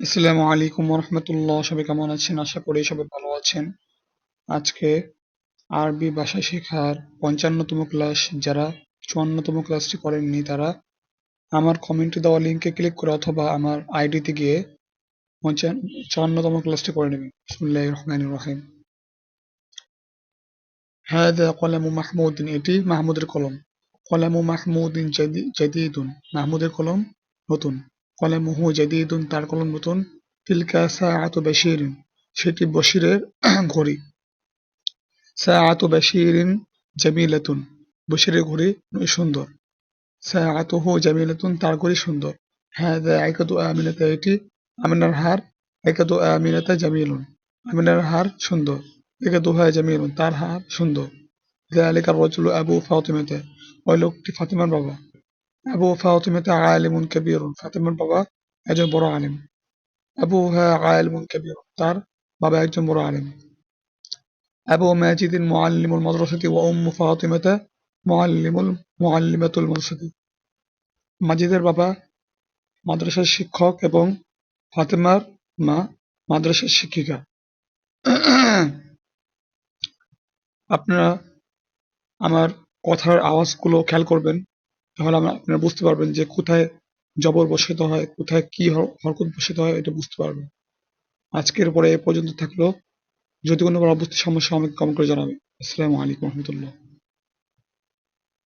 আসসালামু আলাইকুম রহমতুল্লাহ। সবাই কেমন আছেন? আশা করি সবাই ভালো আছেন। আজকে আরবি ভাষা শেখার পঞ্চান্নতম ক্লাস যারা চুয়ান্নতম ক্লাসটি করেননি তারা আমার কমেন্টে দেওয়া লিঙ্কে ক্লিক করে অথবা আমার আইডিতে গিয়ে পঞ্চান্ন চুয়ান্নতম ক্লাসটি করে নেবেন। সুল্লাহ রহমান রহিম। হ্যাঁ কলামু মাহমুদ্দিন এটি মাহমুদের কলম। কলামু মাহমুদ্দিন জাদিদুন। মাহমুদের কলম নতুন। কলামুহু জাদিদুন তার কলম নতুন তিলকা সাআতু বাশিরিন সেটি বশিরের ঘড়ি সাআতু বাশিরিন জামিলাতুন বশিরের ঘড়ি সুন্দর সাআতুহু জামিলাতুন তার ঘড়ি সুন্দর হাদা আইকাদু আমিনাতা এটি আমিনার হার আইকাদু আমিনাতা জামিলুন আমিনার হার সুন্দর আইকাদুহা জামিলুন তার হার সুন্দর ذلك الرجل أبو فاطمة ওই লোকটি ফাতিমার বাবা আবু ফাতিমাতা আলিমুন কবিরুন ফাতিমার বাবা একজন বড় আলিম। আবু হা আলিমুন কবির তার বাবা একজন বড় আলিম। আবু মাজিদিন মুআল্লিমুল মাদ্রাসাতি ওয়া উম্মু ফাতিমাতা মুআল্লিমুল মুআল্লিমাতুল মাদ্রাসাতি মাজিদের বাবা মাদ্রাসার শিক্ষক এবং ফাতেমার মা মাদ্রাসার শিক্ষিকা। আপনারা আমার কথার আওয়াজগুলো খেয়াল করবেন। তাহলে আপনারা বুঝতে পারবেন যে কোথায় জবর বসিত হয়, কোথায় কি হরকত বসিত হয়, এটা বুঝতে পারবেন। আজকের পরে এ পর্যন্ত থাকল। যদি কোনো পরবর্তী সমস্যা আমাকে কম করে জানাবেন। আসসালামু আলাইকুম রহমতুল্লাহ।